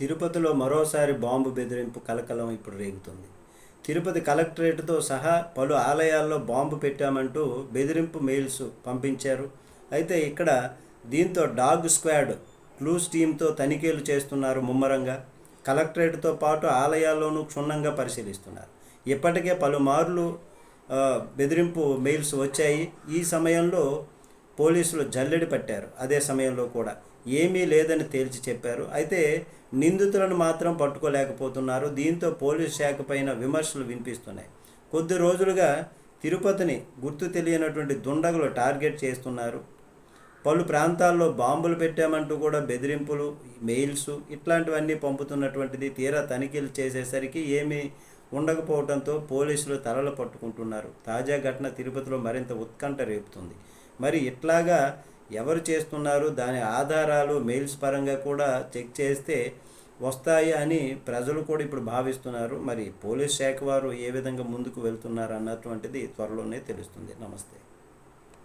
తిరుపతిలో మరోసారి బాంబు బెదిరింపు కలకలం ఇప్పుడు రేగుతుంది. తిరుపతి కలెక్టరేట్తో సహా పలు ఆలయాల్లో బాంబు పెట్టామంటూ బెదిరింపు మెయిల్స్ పంపించారు. అయితే ఇక్కడ దీంతో డాగ్ స్క్వాడ్ క్లూస్ టీంతో తనిఖీలు చేస్తున్నారు ముమ్మరంగా. కలెక్టరేట్తో పాటు ఆలయాల్లోనూ క్షుణ్ణంగా పరిశీలిస్తున్నారు. ఇప్పటికే పలుమార్లు బెదిరింపు మెయిల్స్ వచ్చాయి. ఈ సమయంలో పోలీసులు జల్లెడి పట్టారు. అదే సమయంలో కూడా ఏమీ లేదని తేల్చి చెప్పారు. అయితే నిందితులను మాత్రం పట్టుకోలేకపోతున్నారు. దీంతో పోలీస్ శాఖ పైన విమర్శలు వినిపిస్తున్నాయి. కొద్ది రోజులుగా తిరుపతిని గుర్తు తెలియనటువంటి దుండగులు టార్గెట్ చేస్తున్నారు. పలు ప్రాంతాల్లో బాంబులు పెట్టామంటూ కూడా బెదిరింపులు మెయిల్స్ ఇట్లాంటివన్నీ పంపుతున్నటువంటిది తీరా తనిఖీలు చేసేసరికి ఏమీ ఉండకపోవడంతో పోలీసులు తలలు పట్టుకుంటున్నారు. తాజా ఘటన తిరుపతిలో మరింత ఉత్కంఠ రేపుతుంది. మరి ఇట్లాగా ఎవరు చేస్తున్నారు? దాని ఆధారాలు మెయిల్స్ పరంగా కూడా చెక్ చేస్తే వస్తాయి అని ప్రజలు కూడా ఇప్పుడు భావిస్తున్నారు. మరి పోలీస్ శాఖ వారు ఏ విధంగా ముందుకు వెళ్తున్నారు అన్నటువంటిది త్వరలోనే తెలుస్తుంది. నమస్తే.